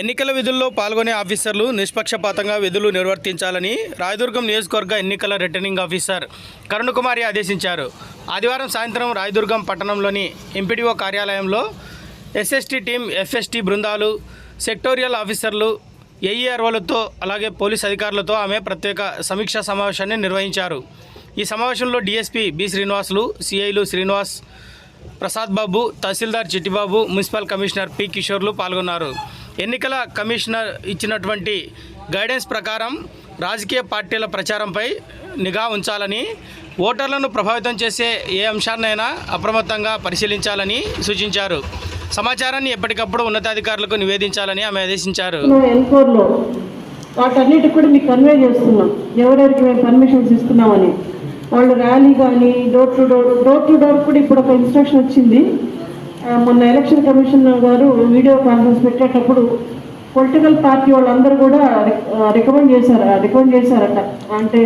ఎన్నికల విధుల్లో పాల్గొనే ఆఫీసర్లు నిష్పక్షపాతంగా విధులు నిర్వర్తించాలని రాయదుర్గం నియోజకవర్గ ఎన్నికల రిటర్నింగ్ ఆఫీసర్ కరుణకుమారి ఆదేశించారు. ఆదివారం సాయంత్రం రాయదుర్గం పట్టణంలోని ఎంపీడీఓ కార్యాలయంలో ఎస్ఎస్టీ టీం ఎఫ్ఎస్టీ బృందాలు సెక్టోరియల్ ఆఫీసర్లు ఏఈఆర్ఓలతో అలాగే పోలీస్ అధికారులతో ఆమె ప్రత్యేక సమీక్షా సమావేశాన్ని నిర్వహించారు. ఈ సమావేశంలో DSP B Srinivasulu సిఐలు Srinivas Prasad Babu tahsildar Chittibabu municipal commissioner P కిషోర్లు పాల్గొన్నారు. ఎన్నికల కమిషనర్ ఇచ్చినటువంటి గైడెన్స్ ప్రకారం రాజకీయ పార్టీల ప్రచారంపై నిఘా ఉంచాలని ఓటర్లను ప్రభావితం చేసే ఏ అంశాన్నైనా అప్రమత్తంగా పరిశీలించాలని సూచించారు. సమాచారాన్ని ఎప్పటికప్పుడు ఉన్నతాధికారులకు నివేదించాలని ఆమె ఆదేశించారు. ఎన్కోర్లో వాటన్నిటికి కూడా మీకు కన్వే చేస్తున్నాం. ఎవరెవరికి మేము పర్మిషన్స్ ఇస్తున్నామని. వాళ్ళు ర్యాలీ కానీ door to door door to door కూడా ఇప్పుడు ఒక ఇన్స్ట్రక్షన్ వచ్చింది. మొన్న ఎలక్షన్ కమిషనర్ గారు వీడియో కాన్ఫరెన్స్ పెట్టేటప్పుడు పొలిటికల్ పార్టీ వాళ్ళందరూ కూడా రికమెండ్ చేశారు రికమెండ్ చేశారట. అంటే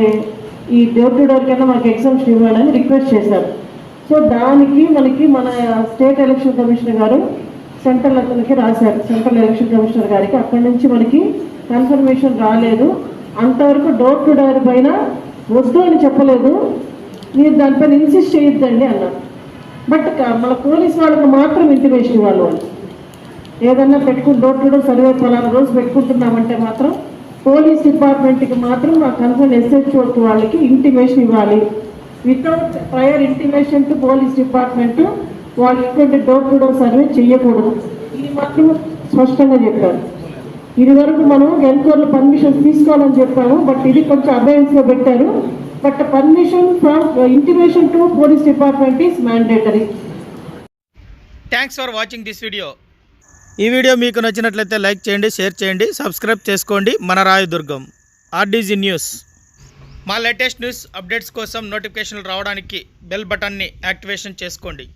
ఈ డోర్ టు డోర్ కన్నా మాకు ఎగ్జామ్స్ ఇవ్వాలని రిక్వెస్ట్ చేశారు. సో దానికి మనకి మన స్టేట్ ఎలక్షన్ కమిషనర్ గారు సెంట్రల్ అతనికి రాశారు. సెంట్రల్ ఎలక్షన్ కమిషనర్ గారికి అక్కడి నుంచి మనకి కన్ఫర్మేషన్ రాలేదు. అంతవరకు డోర్ టు డోర్ పైన వద్దు అని చెప్పలేదు. మీరు దానిపైన ఇన్సిస్ట్ చేయొద్దండి అన్నారు. బట్ మన పోలీస్ వాళ్ళకి మాత్రం ఇంటిమేషన్ ఇవ్వాలి వాళ్ళు. ఏదన్నా పెట్టుకుని డోర్ సర్వే ఫలానా రోజు పెట్టుకుంటున్నామంటే మాత్రం పోలీస్ డిపార్ట్మెంట్కి మాత్రం మా కన్సర్న్ ఎస్హెచ్ఓకి వాళ్ళకి ఇంటిమేషన్ ఇవ్వాలి. Without prior intimation to police department వాళ్ళు ఇటువంటి డోర్ టు డోర్ సర్వే చేయకూడదు ఇది మాత్రం స్పష్టంగా చెప్పారు. ఇది వరకు మనం ఎన్కోర్లు పర్మిషన్ తీసుకోవాలని చెప్పాము బట్ ఇది కొంచెం అబయన్స్లో పెట్టారు. But permission from uh, intimation to police department is mandatory. Thanks for watching this video ఈ వీడియో మీకు నచ్చినట్లయితే లైక్ చేయండి షేర్ చేయండి సబ్స్క్రైబ్ చేసుకోండి. మన రాయదుర్గం ఆర్డీజీ న్యూస్. మా లేటెస్ట్ న్యూస్ అప్డేట్స్ కోసం నోటిఫికేషన్లు రావడానికి బెల్ బటన్ని యాక్టివేషన్ చేసుకోండి.